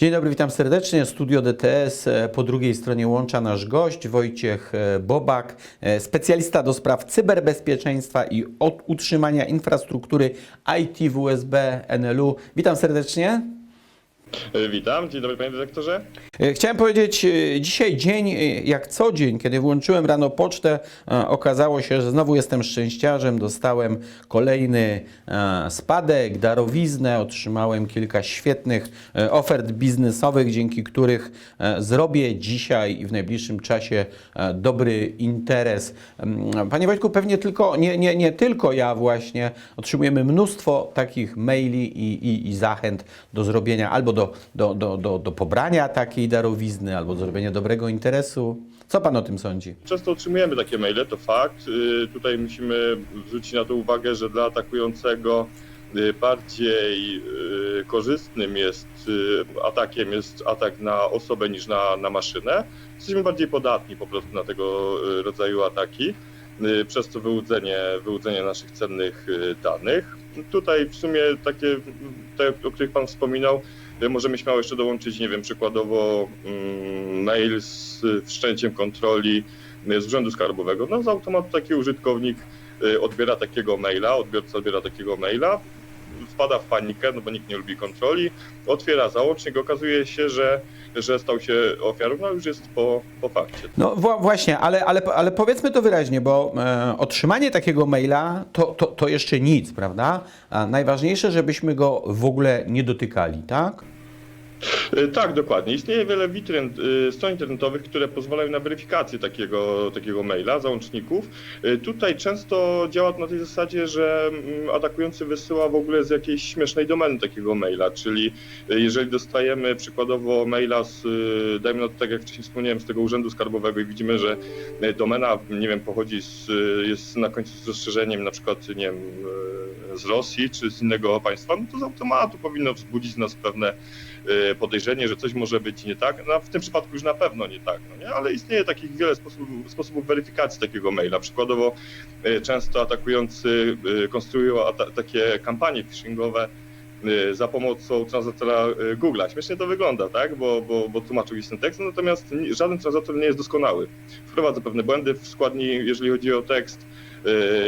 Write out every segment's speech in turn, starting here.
Dzień dobry, witam serdecznie. Studio DTS. e, Po drugiej stronie łącza nasz gość Wojciech e, Bobak, e, specjalista do spraw cyberbezpieczeństwa i utrzymania infrastruktury IT w USB NLU. Witam serdecznie. E, Witam, dzień dobry panie dyrektorze. E, Chciałem powiedzieć, e, dzisiaj dzień jak co dzień, kiedy włączyłem rano pocztę, okazało się, że znowu jestem szczęściarzem, dostałem kolejny spadek, darowiznę, otrzymałem kilka świetnych ofert biznesowych, dzięki których zrobię dzisiaj i w najbliższym czasie dobry interes. Mm, Panie Wojtku, pewnie tylko, nie, nie, nie tylko ja właśnie, otrzymujemy mnóstwo takich maili i, i, i zachęt do zrobienia albo do, do, do, do, do pobrania takiej darowizny, albo do zrobienia dobrego interesu. Co Pan o tym sądzi? Często otrzymujemy takie maile, to fakt. Y, Tutaj musimy zwrócić na to uwagę, że dla atakującego y, bardziej y, korzystnym jest atakiem jest atak na osobę niż na, na maszynę. Jesteśmy bardziej podatni po prostu na tego rodzaju ataki, przez to wyłudzenie, wyłudzenie naszych cennych danych. Tutaj w sumie takie, te, o których Pan wspominał, możemy śmiało jeszcze dołączyć, nie wiem, przykładowo mm, mail z wszczęciem kontroli y, z Urzędu Skarbowego. No z automatu taki użytkownik y, odbiera takiego maila, odbiorca odbiera takiego maila, wpada w panikę, no bo nikt nie lubi kontroli, otwiera załącznik, okazuje się, że, że stał się ofiarą, no już jest po, po fakcie. No wła- właśnie, ale, ale, ale powiedzmy to wyraźnie, bo e, otrzymanie takiego maila to, to, to jeszcze nic, prawda? A najważniejsze, żebyśmy go w ogóle nie dotykali, tak? Y, Tak, dokładnie. Istnieje wiele witryn y, stron internetowych, które pozwalają na weryfikację takiego, takiego maila, załączników. Y, Tutaj często działa to na tej zasadzie, że mm, atakujący wysyła w ogóle z jakiejś śmiesznej domeny takiego maila, czyli jeżeli dostajemy przykładowo maila z, dajmy na to tak jak wcześniej wspomniałem, z tego Urzędu Skarbowego i widzimy, że domena, nie wiem, pochodzi z, jest na końcu z rozszerzeniem na przykład, nie wiem, z Rosji czy z innego państwa, no to z automatu powinno wzbudzić nas pewne podejrzenie, że coś może być nie tak. No, w tym przypadku już na pewno nie tak, no nie? ale istnieje takich wiele sposobów, sposobów weryfikacji takiego maila. Przykładowo y, często atakujący y, konstruują ata- takie kampanie phishingowe y, za pomocą translatora y, Google'a. Śmiesznie to wygląda, tak? Bo, bo, bo tłumaczył gdzieś ten tekst, natomiast żaden translator nie jest doskonały. Wprowadza pewne błędy w składni, jeżeli chodzi o tekst y,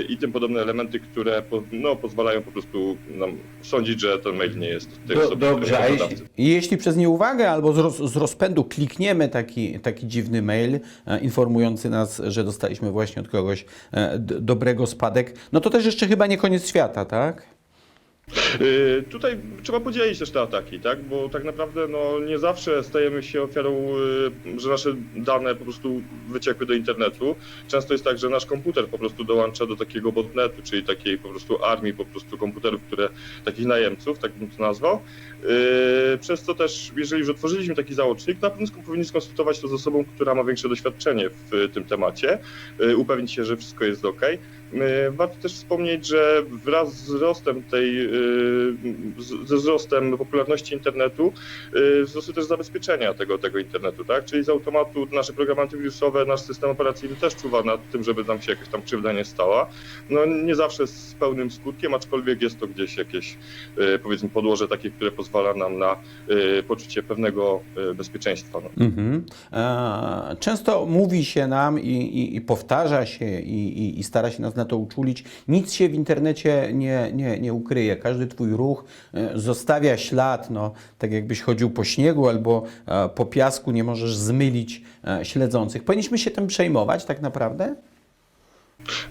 i tym podobne elementy, które no, pozwalają po prostu nam sądzić, że ten mail nie jest tej Do, osoby, dobrze, a jeśli, jeśli przez nieuwagę albo z, roz, z rozpędu klikniemy taki, taki dziwny mail e, informujący nas, że dostaliśmy właśnie od kogoś e, dobrego spadek, no to też jeszcze chyba nie koniec świata, tak? Y, Tutaj trzeba podzielić też te ataki, tak? Bo tak naprawdę no, nie zawsze stajemy się ofiarą, y, że nasze dane po prostu wyciekły do internetu. Często jest tak, że nasz komputer po prostu dołącza do takiego botnetu, czyli takiej po prostu armii po prostu komputerów, które takich najemców, tak bym to nazwał. Y, Przez to też, jeżeli już otworzyliśmy taki załącznik, na pewno powinni skonsultować to z osobą, która ma większe doświadczenie w tym temacie, upewnić się, że wszystko jest ok. Warto też wspomnieć, że wraz z wzrostem tej, z- ze wzrostem popularności internetu y, wzrosły też zabezpieczenia tego, tego internetu, tak? Czyli z automatu nasze programy antywirusowe, nasz system operacyjny też czuwa nad tym, żeby nam się jakaś tam krzywda nie stała. No nie zawsze z pełnym skutkiem, aczkolwiek jest to gdzieś jakieś powiedzmy podłoże takie, które pozwala nam na poczucie pewnego bezpieczeństwa. No. Mhm. E, Często mówi się nam i, i, i powtarza się i, i, i stara się nas na to uczulić, nic się w internecie nie, nie, nie ukryje. Każdy twój ruch e, zostawia ślad, no, tak jakbyś chodził po śniegu albo e, po piasku, nie możesz zmylić e, śledzących. Powinniśmy się tym przejmować tak naprawdę?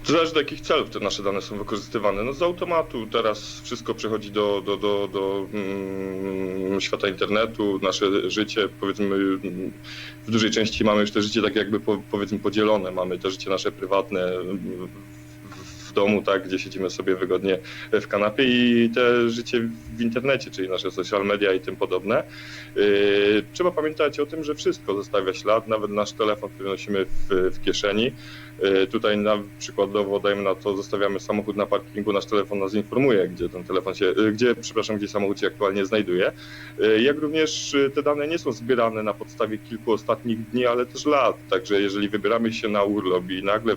To zależy do jakich celów te nasze dane są wykorzystywane. No z automatu teraz wszystko przechodzi do, do, do, do mm, świata internetu, nasze życie powiedzmy w dużej części mamy już te życie tak jakby po, powiedzmy podzielone. Mamy to życie nasze prywatne w- domu, tak, gdzie siedzimy sobie wygodnie w kanapie i te życie w internecie, czyli nasze social media i tym podobne. Yy, Trzeba pamiętać o tym, że wszystko zostawia ślad, nawet nasz telefon, który nosimy w, w kieszeni. Yy, Tutaj na przykładowo dajmy na to, zostawiamy samochód na parkingu, nasz telefon nas informuje, gdzie ten telefon się, yy, gdzie, przepraszam, gdzie samochód się aktualnie znajduje. Jak również te dane nie są zbierane na podstawie kilku ostatnich dni, ale też lat. Także jeżeli wybieramy się na urlop i nagle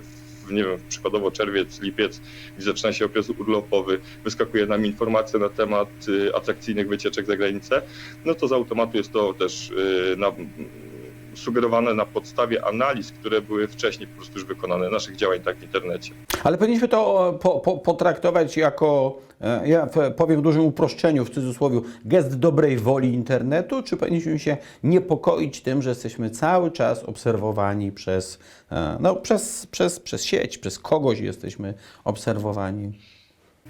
nie wiem, przykładowo czerwiec, lipiec, gdzie zaczyna się okres urlopowy, wyskakuje nam informacja na temat y, atrakcyjnych wycieczek za granicę, no to z automatu jest to też y, na, sugerowane na podstawie analiz, które były wcześniej po prostu już wykonane, naszych działań tak w internecie. Ale powinniśmy to e, po, po, potraktować jako, e, ja powiem w dużym uproszczeniu, w cudzysłowie, gest dobrej woli internetu, czy powinniśmy się niepokoić tym, że jesteśmy cały czas obserwowani przez, e, no, przez, przez, przez sieć, przez kogoś jesteśmy obserwowani?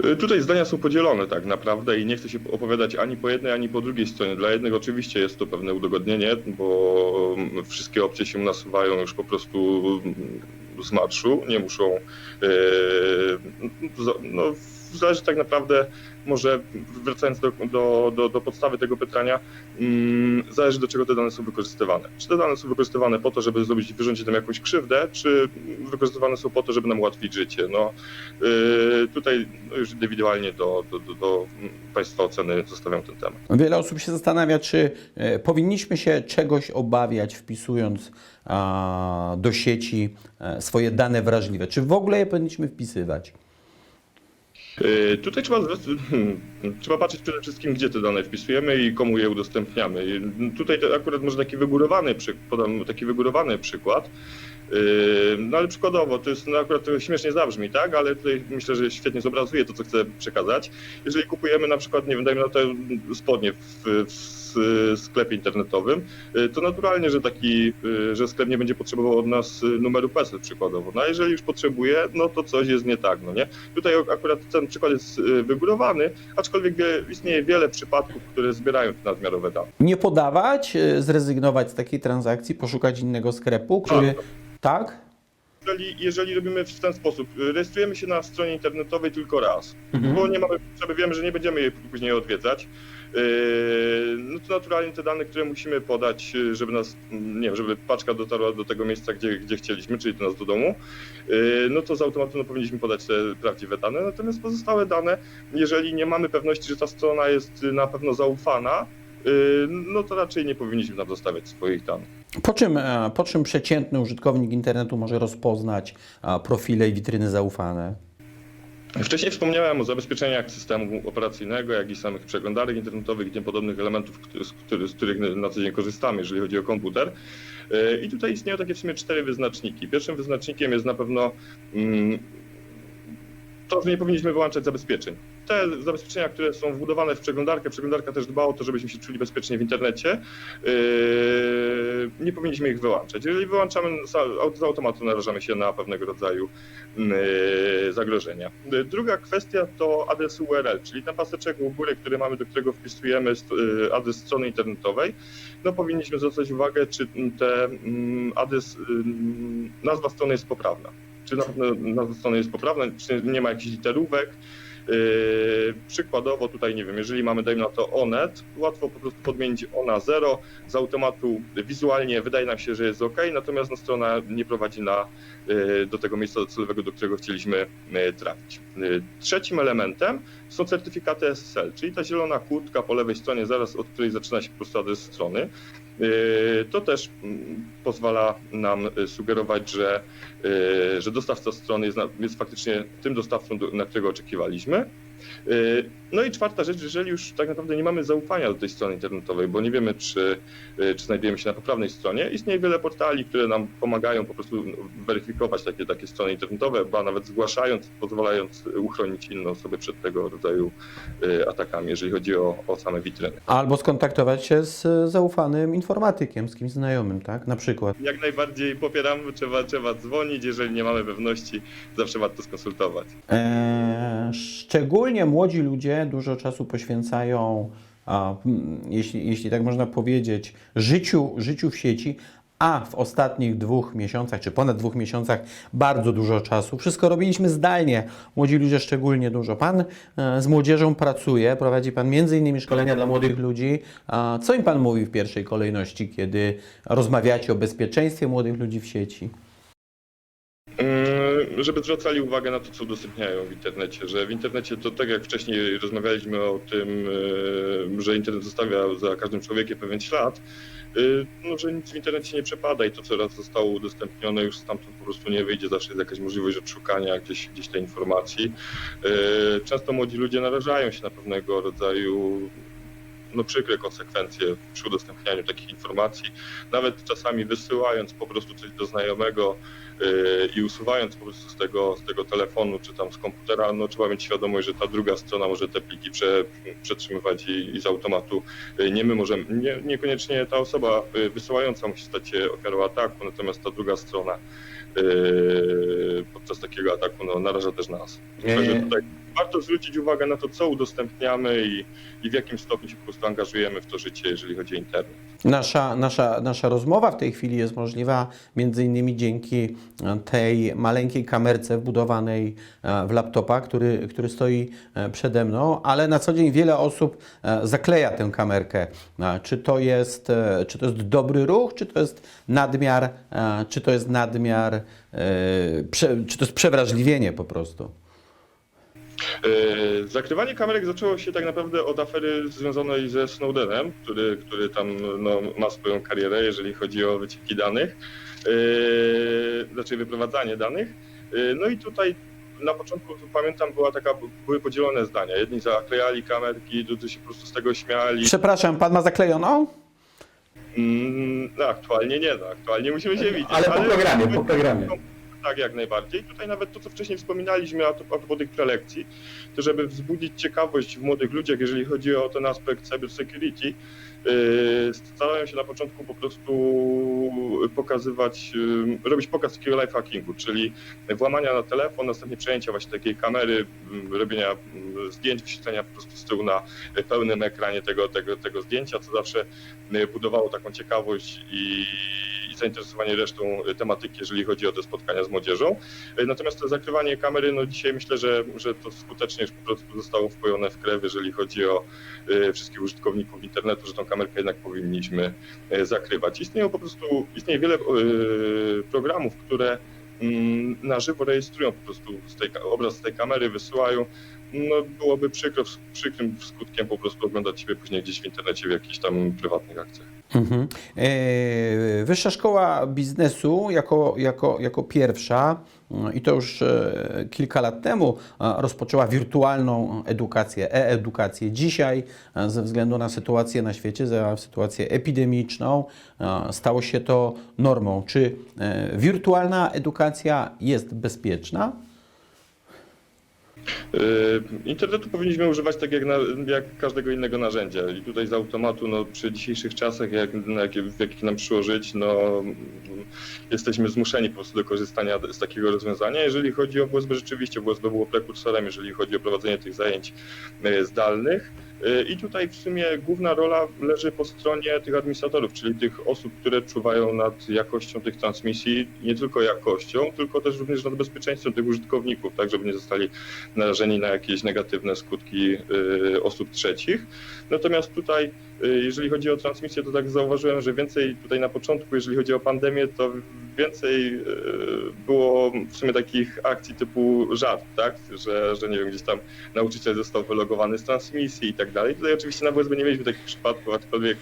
Y, Tutaj zdania są podzielone tak naprawdę i nie chcę się opowiadać ani po jednej, ani po drugiej stronie. Dla jednych oczywiście jest to pewne udogodnienie, bo mm, wszystkie opcje się nasuwają już po prostu mm, z marszu, nie muszą. z- No, zależy tak naprawdę, może wracając do, do, do, do podstawy tego pytania, mm, zależy do czego te dane są wykorzystywane. Czy te dane są wykorzystywane po to, żeby zrobić, wyrządzić nam jakąś krzywdę, czy wykorzystywane są po to, żeby nam ułatwić życie? No, Yy, Tutaj już indywidualnie do, do, do, do Państwa oceny zostawiam ten temat. Wiele osób się zastanawia, czy e, powinniśmy się czegoś obawiać, wpisując do sieci e, swoje dane wrażliwe. Czy w ogóle je powinniśmy wpisywać? Yy, Tutaj trzeba, hmm, trzeba patrzeć przede wszystkim, gdzie te dane wpisujemy i komu je udostępniamy. Tutaj akurat może taki wygórowany, podam taki wygórowany przykład. No ale przykładowo, to jest no akurat to śmiesznie zabrzmi, tak? Ale tutaj myślę, że świetnie zobrazuje to, co chcę przekazać. Jeżeli kupujemy na przykład, nie wiem, dajmy na to spodnie w, w sklepie internetowym, yy, to naturalnie, że taki, yy, że sklep nie będzie potrzebował od nas yy, numeru PESEL przykładowo. No a jeżeli już potrzebuje, no to coś jest nie tak, no nie? Tutaj akurat ten przykład jest y, wygórowany, aczkolwiek wie, istnieje wiele przypadków, które zbierają te nadmiarowe dane. Nie podawać, zrezygnować z takiej transakcji, poszukać innego sklepu, który. Tak? Jeżeli, jeżeli robimy w ten sposób, rejestrujemy się na stronie internetowej tylko raz, Mhm. bo nie mamy potrzeby, wiemy, że nie będziemy jej później odwiedzać, yy, no to naturalnie te dane, które musimy podać, żeby nas, nie wiem, żeby paczka dotarła do tego miejsca, gdzie, gdzie chcieliśmy, czyli do nas do domu, yy, no to z automatu no, powinniśmy podać te prawdziwe dane, natomiast pozostałe dane, jeżeli nie mamy pewności, że ta strona jest na pewno zaufana, no to raczej nie powinniśmy tam zostawiać swoich danych. Po czym, e, po czym przeciętny użytkownik internetu może rozpoznać profile i witryny zaufane? Wcześniej wspomniałem o zabezpieczeniach systemu operacyjnego, jak i samych przeglądarek internetowych i tym podobnych elementów, z, który, z których na co dzień korzystamy, jeżeli chodzi o komputer. Yy, I tutaj istnieją takie w sumie cztery wyznaczniki. Pierwszym wyznacznikiem jest na pewno mm, to, że nie powinniśmy wyłączać zabezpieczeń. Te zabezpieczenia, które są wbudowane w przeglądarkę, przeglądarka też dba o to, żebyśmy się czuli bezpiecznie w internecie, yy, nie powinniśmy ich wyłączać. Jeżeli wyłączamy, z automatu narażamy się na pewnego rodzaju yy, zagrożenia. Yy, Druga kwestia to adres URL, czyli ten paseczek u góry, który mamy, do którego wpisujemy adres strony internetowej, no powinniśmy zwracać uwagę, czy te mm, adres, nazwa strony jest poprawna. Czy nazwa strony jest poprawna, czy nie ma jakichś literówek. Yy, przykładowo tutaj, nie wiem, jeżeli mamy, dajmy na to onet, łatwo po prostu podmienić ona 0, z automatu wizualnie wydaje nam się, że jest ok, natomiast no, strona nie prowadzi na, yy, do tego miejsca docelowego, do którego chcieliśmy yy, trafić. Trzecim elementem są certyfikaty SSL, czyli ta zielona kłódka po lewej stronie, zaraz od której zaczyna się po prostu adres strony. Yy, To też mm, pozwala nam y, sugerować, że, yy, że dostawca strony jest, jest faktycznie tym dostawcą, do- na którego oczekiwaliśmy. Yy, No i czwarta rzecz, jeżeli już tak naprawdę nie mamy zaufania do tej strony internetowej, bo nie wiemy, czy, yy, czy znajdujemy się na poprawnej stronie, istnieje wiele portali, które nam pomagają po prostu weryfikować takie, takie strony internetowe, ba nawet zgłaszając, pozwalając uchronić inne osoby przed tego rodzaju yy, atakami, jeżeli chodzi o, o same witryny. Albo skontaktować się z zaufanym informatykiem, z kimś znajomym, tak? Na przykład. Jak najbardziej popieramy, trzeba, trzeba dzwonić, jeżeli nie mamy pewności, zawsze warto skonsultować. E, szczególnie młodzi ludzie dużo czasu poświęcają, mm, jeśli, jeśli tak można powiedzieć, życiu, życiu w sieci, a w ostatnich dwóch miesiącach, czy ponad dwóch miesiącach, bardzo dużo czasu. Wszystko robiliśmy zdalnie. Młodzi ludzie szczególnie dużo. Pan e, z młodzieżą pracuje, prowadzi Pan innymi szkolenia dla młodych ludzi. Co im Pan mówi w pierwszej kolejności, kiedy rozmawiacie o bezpieczeństwie młodych ludzi w sieci? Yy, żeby zwracali uwagę na to, co udostępniają w internecie, że w internecie to tak jak wcześniej rozmawialiśmy o tym, e, że internet zostawia za każdym człowiekiem pewien ślad, e, no, że nic w internecie nie przepada i to, co raz zostało udostępnione, już stamtąd po prostu nie wyjdzie, zawsze jest jakaś możliwość odszukania gdzieś, gdzieś tej informacji. E, Często młodzi ludzie narażają się na pewnego rodzaju no, przykre konsekwencje przy udostępnianiu takich informacji, nawet czasami wysyłając po prostu coś do znajomego yy, i usuwając po prostu z tego, z tego telefonu czy tam z komputera, no trzeba mieć świadomość, że ta druga strona może te pliki prze, przetrzymywać i, i z automatu yy, nie my możemy, nie, niekoniecznie ta osoba yy, wysyłająca musi stać się ofiarą ataku, natomiast ta druga strona yy, podczas takiego ataku no, naraża też nas. Także tutaj warto zwrócić uwagę na to, co udostępniamy i, i w jakim stopniu się po prostu angażujemy w to życie, jeżeli chodzi o internet. Nasza, nasza, nasza rozmowa w tej chwili jest możliwa między innymi dzięki tej maleńkiej kamerce wbudowanej e, w laptopa, który, który stoi e, przede mną, ale na co dzień wiele osób e, zakleja tę kamerkę. Czy to jest, czy to jest dobry ruch, czy to jest nadmiar, czy to jest nadmiar, czy to jest przewrażliwienie po prostu. E, Zakrywanie kamerek zaczęło się tak naprawdę od afery związanej ze Snowdenem, który, który tam no, ma swoją karierę, jeżeli chodzi o wycieki danych, e, znaczy wyprowadzanie danych. E, No i tutaj na początku pamiętam była taka, były podzielone zdania. Jedni zaklejali kamerki, drudzy się po prostu z tego śmiali. Przepraszam, pan ma zaklejoną? Mm, No aktualnie nie, no aktualnie musimy się widzieć. Ale po programie, po programie. Tak, jak najbardziej. Tutaj nawet to, co wcześniej wspominaliśmy a propos tych prelekcji, to żeby wzbudzić ciekawość w młodych ludziach, jeżeli chodzi o ten aspekt cyber security, yy, starają się na początku po prostu pokazywać, yy, robić pokaz takiego live hackingu, czyli włamania na telefon, następnie przejęcia właśnie takiej kamery, yy, robienia zdjęć, wyświetlenia po prostu z tyłu na pełnym ekranie tego, tego, tego zdjęcia, co zawsze budowało taką ciekawość i zainteresowanie resztą y, tematyki, jeżeli chodzi o te spotkania z młodzieżą. Y, Natomiast to zakrywanie kamery, no dzisiaj myślę, że, że to skutecznie już po prostu zostało wpojone w krew, jeżeli chodzi o y, wszystkich użytkowników internetu, że tą kamerkę jednak powinniśmy zakrywać. Istnieją po prostu, istnieje wiele programów, które mm, na żywo rejestrują po prostu z tej, obraz z tej kamery, wysyłają. No byłoby przykro, przykrym skutkiem po prostu oglądać siebie później gdzieś w internecie w jakichś tam prywatnych akcjach. Mhm. E, Wyższa Szkoła Biznesu jako, jako, jako pierwsza, no i to już e, kilka lat temu, e, rozpoczęła wirtualną edukację, e-edukację. Dzisiaj, ze względu na sytuację na świecie, za sytuację epidemiczną, stało się to normą. Czy wirtualna edukacja jest bezpieczna? Yy, Internetu powinniśmy używać tak jak, na, jak każdego innego narzędzia i tutaj z automatu no, przy dzisiejszych czasach, jak, jakie, w jakich nam przyszło żyć, no, jesteśmy zmuszeni po prostu do korzystania z takiego rozwiązania. Jeżeli chodzi o WSB, rzeczywiście WSB było prekursorem, jeżeli chodzi o prowadzenie tych zajęć e, zdalnych. E, I tutaj w sumie główna rola leży po stronie tych administratorów, czyli tych osób, które czuwają nad jakością tych transmisji, nie tylko jakością, tylko też również nad bezpieczeństwem tych użytkowników, tak żeby nie zostali narażeni na jakieś negatywne skutki y, osób trzecich. Natomiast tutaj, y, jeżeli chodzi o transmisję, to tak zauważyłem, że więcej tutaj na początku, jeżeli chodzi o pandemię, to więcej y, było w sumie takich akcji typu żart, tak? Że, że nie wiem, gdzieś tam nauczyciel został wylogowany z transmisji i tak dalej. Tutaj oczywiście na WSB nie mieliśmy takich przypadków, aczkolwiek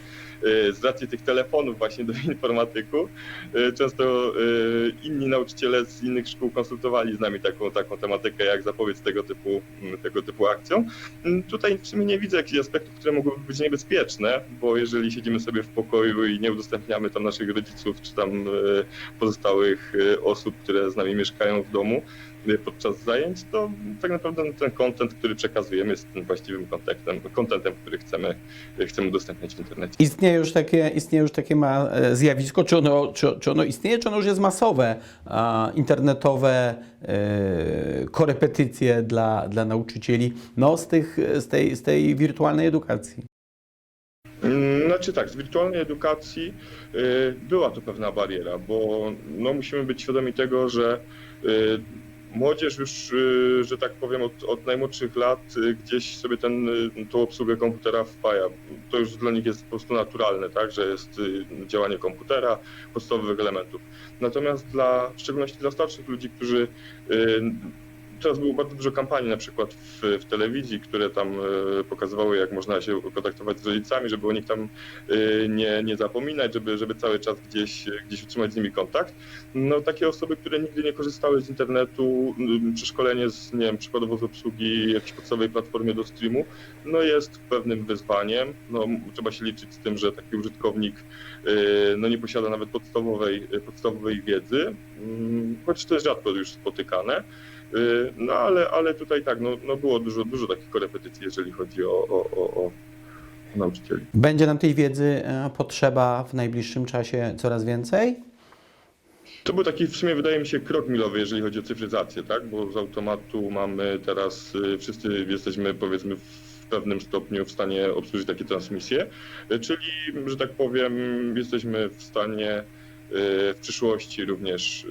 z racji tych telefonów właśnie do informatyków, y, często y, inni nauczyciele z innych szkół konsultowali z nami taką, taką tematykę, jak zapobiec tego typu, mm, tego typu akcjom. Mm, Tutaj w sumie nie widzę jakichś aspektów, które mogłyby być niebezpieczne, bo jeżeli siedzimy sobie w pokoju i nie udostępniamy tam naszych rodziców, czy tam y, pozostałych y, osób, które z nami mieszkają w domu y, podczas zajęć, to tak naprawdę ten content, który przekazujemy jest tym właściwym kontentem, contentem, który chcemy, chcemy udostępniać w internecie. Istnieje już takie, istnieje już takie ma, e, zjawisko, czy ono, czy, czy ono istnieje, czy ono już jest masowe, internetowe e, korepetycje dla, dla nauczycieli no, z, tych, z, tej, z tej wirtualnej edukacji? Mm, Znaczy tak, z wirtualnej edukacji y, była to pewna bariera, bo no, musimy być świadomi tego, że młodzież już, y, że tak powiem, od, od najmłodszych lat y, gdzieś sobie ten, y, tą obsługę komputera wpaja. To już dla nich jest po prostu naturalne, tak, że jest działanie komputera, podstawowych elementów. Natomiast dla, w szczególności dla starszych ludzi, którzy Teraz było bardzo dużo kampanii na przykład w, w telewizji, które tam e, pokazywały, jak można się kontaktować z rodzicami, żeby o nich tam e, nie, nie zapominać, żeby, żeby cały czas gdzieś, gdzieś utrzymać z nimi kontakt. No takie osoby, które nigdy nie korzystały z internetu, przeszkolenie z, nie wiem, przykładowo z obsługi jakiejś podstawowej platformie do streamu, no jest pewnym wyzwaniem. No, trzeba się liczyć z tym, że taki użytkownik e, no, nie posiada nawet podstawowej, podstawowej wiedzy, choć to jest rzadko już spotykane. Y, No ale, ale tutaj tak, no, no było dużo, dużo takich korepetycji, jeżeli chodzi o, o, o, o nauczycieli. Będzie nam tej wiedzy e, potrzeba w najbliższym czasie coraz więcej? To był taki w sumie wydaje mi się krok milowy, jeżeli chodzi o cyfryzację, tak? Bo z automatu mamy teraz, y, wszyscy jesteśmy powiedzmy w pewnym stopniu w stanie obsłużyć takie transmisje, y, czyli, że tak powiem, jesteśmy w stanie w przyszłości również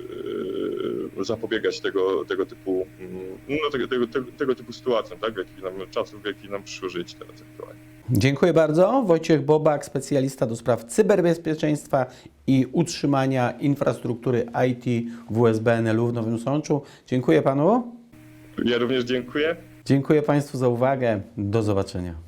y, zapobiegać tego, tego typu mm, no, tego, tego, tego, tego typu sytuacjom, tak? W jakich nam czasów, w jakich nam przyszło żyć teraz aktualnie. Dziękuję bardzo. Wojciech Bobak, specjalista do spraw cyberbezpieczeństwa i utrzymania infrastruktury IT w USBNL-u w Nowym Sączu. Dziękuję panu. Ja również dziękuję. Dziękuję państwu za uwagę. Do zobaczenia.